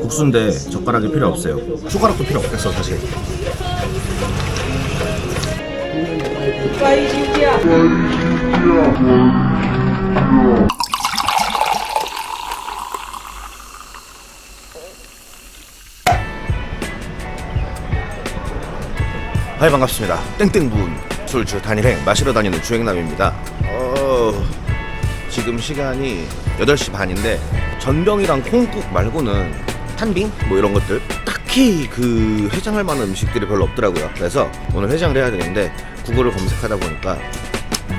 국수인데 젓가락이 필요 없어요. 숟가락도 필요 없겠어 사실. 하이 반갑습니다. 땡땡분 술주 단일행 마시러 다니는 주행남입니다. 어, 지금 시간이 8시 반인데 전병이랑 콩국 말고는 탄빙 뭐 이런 것들 딱히 그 해장할 만한 음식들이 별로 없더라고요. 그래서 오늘 해장을 해야 되는데 구글을 검색하다 보니까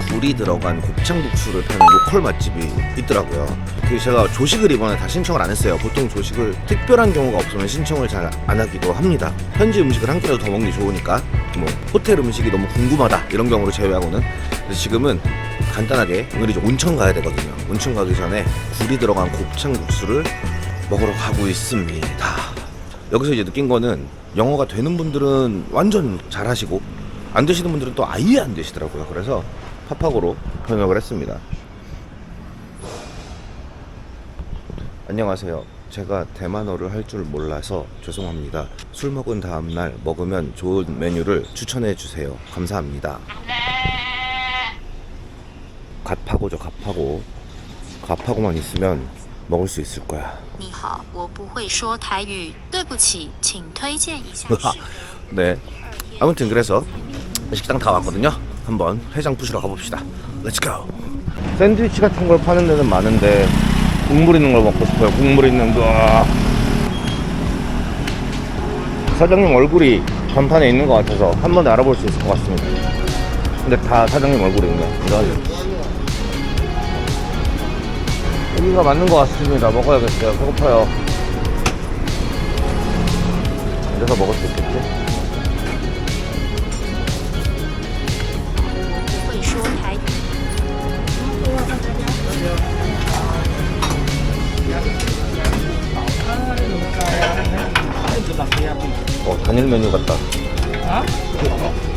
굴이 들어간 곱창국수를 파는 로컬 맛집이 있더라고요. 그 제가 조식을 이번에 다 신청을 안 했어요. 보통 조식을 특별한 경우가 없으면 신청을 잘 안 하기도 합니다. 현지 음식을 한 끼라도 더 먹기 좋으니까 뭐 호텔 음식이 너무 궁금하다 이런 경우를 제외하고는 지금은 간단하게 오늘 이제 온천 가야 되거든요. 온천 가기 전에 굴이 들어간 곱창국수를 먹으러 가고 있습니다. 여기서 이제 느낀 거는 영어가 되는 분들은 완전 잘하시고 안 되시는 분들은 또 아예 안 되시더라고요. 그래서 팝학으로 번역을 했습니다. 안녕하세요. 제가 대만어를 할 줄 몰라서 죄송합니다. 술 먹은 다음 날 먹으면 좋은 메뉴를 추천해 주세요. 감사합니다. 갓파고죠, 갓파고. 갓파고만 있으면 먹을 수 있을 거야. 你好，我不会说台语，对不起，请推荐一下食 네. 아무튼 그래서 식당 다 왔거든요. 한번 해장 부시러 가봅시다. Let's go. 샌드위치 같은 걸 파는 데는 많은데 국물 있는 걸 먹고 싶어요. 국물 있는 거. 사장님 얼굴이 간판에 있는 것 같아서 한 번에 알아볼 수 있을 것 같습니다. 근데 다 사장님 얼굴이 있네. 이거 여기가 맞는 것 같습니다. 먹어야겠어요. 배고파요. 이래서 먹을 수 있겠지? 어, 단일 메뉴 같다. 어?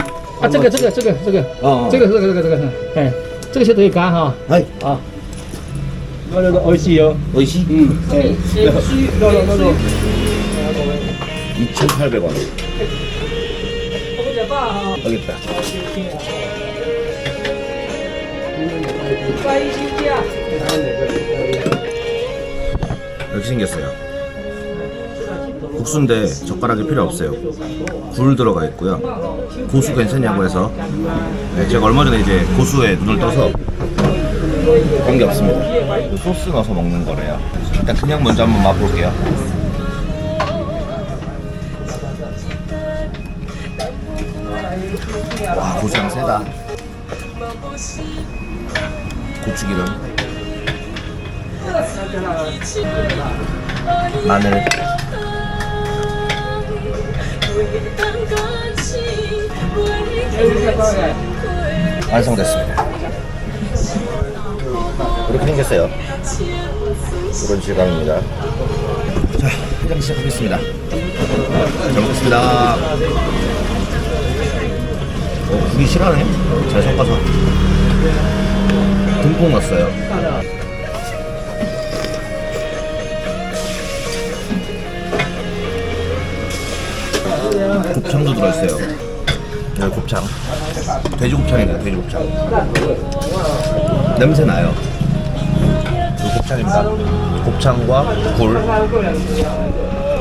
啊，这个这个这个这个， 어, 这个这个这个这个，哎，这个是可以干哈。 아이, 啊，那那个美味しいよ。 의시 嗯，哎，需那那那那。 2,800원. 我们讲吧哈。 여기 있다. 关一新家。 이렇게 생겼어요. 국수인데 젓가락이 필요 없어요. 굴 들어가 있고요. 고수 괜찮냐고 해서 네, 제가 얼마 전에 이제 고수에 눈을 떠서 관계 없습니다. 소스 넣어서 먹는 거래요. 일단 그냥 먼저 한번 맛볼게요. 와 고수향 세다. 고추기름, 마늘. 완성됐습니다. 이렇게 생겼어요. 이런 질감입니다. 자, 해장 시작하겠습니다. 잘 먹겠습니다. 어, 굴이 실하네. 잘 섞어서. 듬뿍 넣었어요. 곱창도 들어있어요. 네, 곱창. 돼지 곱창이네요, 돼지 곱창. 냄새 나요. 이거 곱창입니다. 곱창과 굴.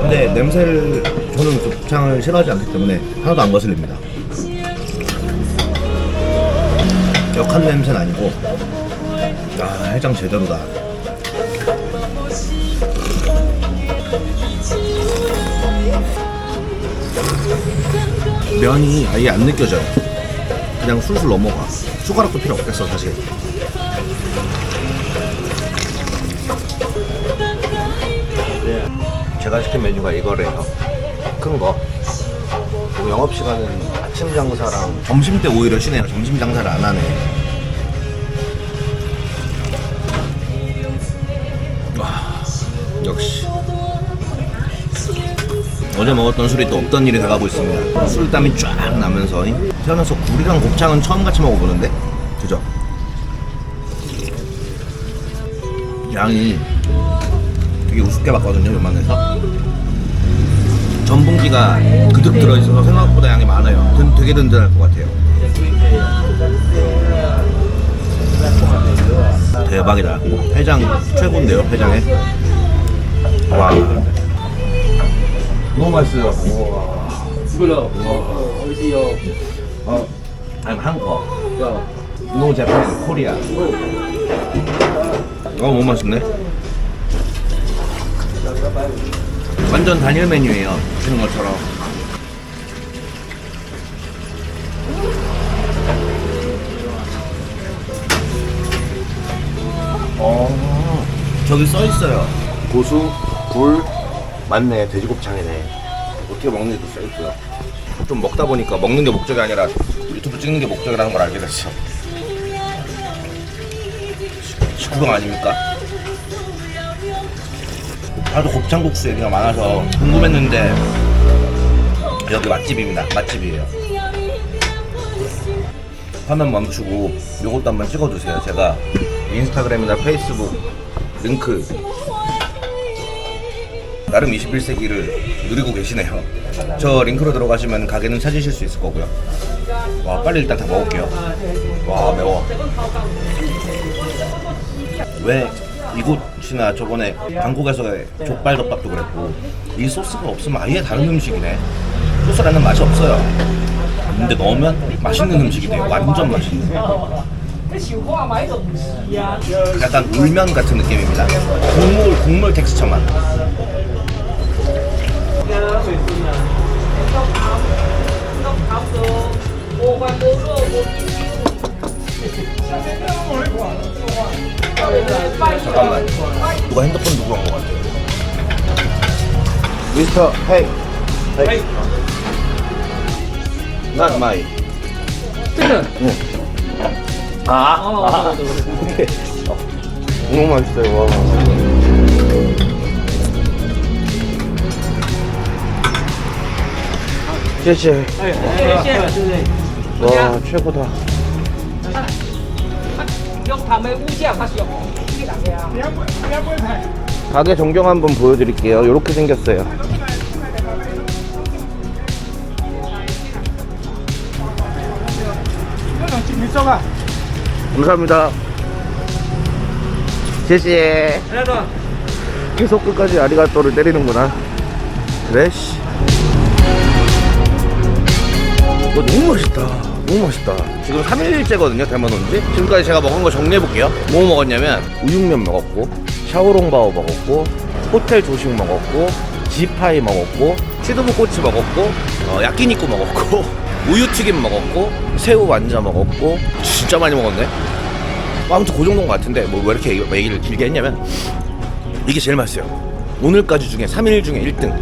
근데 냄새를 저는 곱창을 싫어하지 않기 때문에 하나도 안 거슬립니다. 역한 냄새는 아니고 아 해장 제대로다. 면이 아예 안 느껴져요. 그냥 술술 넘어가. 숟가락도 필요 없겠어 사실. 제가 시킨 메뉴가 이거래요. 큰 거. 영업 시간은 아침 장사랑 점심 때 오히려 쉬네요. 점심 장사를 안 하네. 와, 역시. 어제 먹었던 술이 또 없던 일이 돼가고 있습니다. 술땀이 쫙 나면서 태어나서 굴이랑 곱창은 처음 같이 먹어보는데, 그죠? 양이 되게 우습게 봤거든요, 요만해서. 전분기가 그득 들어있어서 생각보다 양이 많아요. 든- 되게 든든할 것 같아요. 대박이다. 해장 최고인데요, 해장에. 와. 너무 맛있어요. 어, I'm 한국. No Japan, Korea. 어, 너무 맛있네. 완전 단일 메뉴예요. 보시는 것처럼. 어, 저기 써 있어요. 고수, 굴, 맞네. 돼지곱창이네. 어떻게 먹는지도 써 있고요. 좀 먹다 보니까 먹는 게 목적이 아니라 유튜브 찍는 게 목적이라는 걸 알게 됐어. 식구경 아닙니까? 하도 곱창국수 얘기가 많아서 궁금했는데 여기 맛집입니다. 맛집이에요. 화면 멈추고 요것도 한번 찍어주세요. 제가 인스타그램이나 페이스북 링크 나름 21세기를 누리고 계시네요. 저 링크로 들어가시면 가게는 찾으실 수 있을 거고요. 와 빨리 일단 다 먹을게요. 와 매워. 왜 이곳이나 저번에 방콕에서의 족발덮밥도 그랬고 이 소스가 없으면 아예 다른 음식이네. 소스라는 맛이 없어요. 근데 넣으면 맛있는 음식이 돼요. 완전 맛있는. 약간 울면 같은 느낌입니다. 국물 국물 텍스처만. 잠깐만. 누가 핸드폰 누구 한거 같아? 미스터 헤이. 헤이. Not. 这个 아. 哦，对对对。 너무 맛있어요. 와.谢谢. 哎，谢谢，对不对？ 와 최고다. 用他们物价较俗，这两个啊。 가게 전경 한번 보여드릴게요. 이렇게 생겼어요. 감사합니다. 제시. 하나 계속 끝까지 아리가또를 때리는구나. 그래, 씨. 이거 너무 맛있다. 너무 맛있다. 지금 3일째거든요, 대만 온지. 지금까지 제가 먹은 거 정리해볼게요. 뭐 먹었냐면, 우육면 먹었고, 샤오롱바오 먹었고, 호텔 조식 먹었고, 지파이 먹었고, 치두부 꼬치 먹었고, 어, 야끼니쿠 먹었고, 우유튀김 먹었고, 새우 완자 먹었고, 진짜 많이 먹었네. 뭐 아무튼 그 정도인 것 같은데, 뭐 왜 이렇게 얘기- 얘기를 길게 했냐면, 이게 제일 맛있어요. 오늘까지 중에 3일 중에 1등.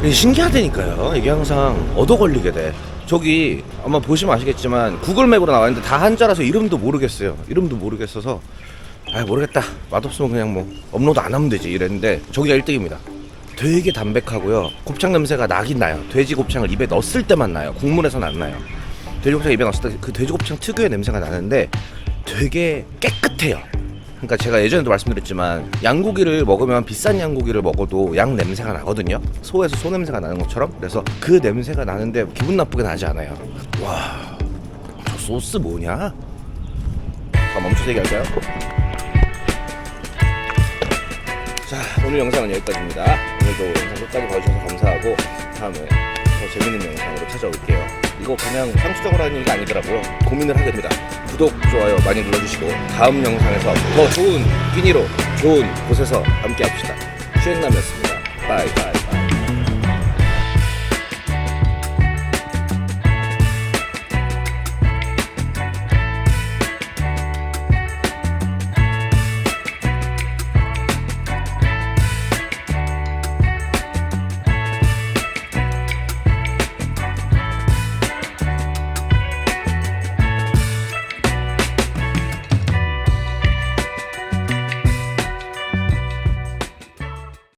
이게 신기하다니까요. 이게 항상 얻어 걸리게 돼. 저기 아마 보시면 아시겠지만 구글맵으로 나와 있는데 다 한자라서 이름도 모르겠어요. 이름도 모르겠어서 아 모르겠다. 맛없으면 그냥 뭐 업로드 안 하면 되지 이랬는데 저기가 1등입니다. 되게 담백하고요. 곱창 냄새가 나긴 나요. 돼지 곱창을 입에 넣었을 때만 나요. 국물에서는 안 나요. 돼지 곱창 입에 넣었을 때 그 돼지 곱창 특유의 냄새가 나는데 되게 깨끗해요. 그러니까 제가 예전에도 말씀드렸지만 양고기를 먹으면 비싼 양고기를 먹어도 양 냄새가 나거든요. 소에서 소 냄새가 나는 것처럼. 그래서 그 냄새가 나는데 기분 나쁘게 나지 않아요. 와, 저 소스 뭐냐? 자, 멈춰서 얘기할까요? 자, 오늘 영상은 여기까지입니다. 오늘도 영상 끝까지 봐주셔서 감사하고 다음에 더 재밌는 영상으로 찾아올게요. 이거 그냥 상투적으로 하는 얘기가 아니더라고요. 고민을 하게 됩니다. 구독, 좋아요 많이 눌러주시고 다음 영상에서 더 좋은 끼니로 좋은 곳에서 함께 합시다. 추행남이었습니다. 바이바이.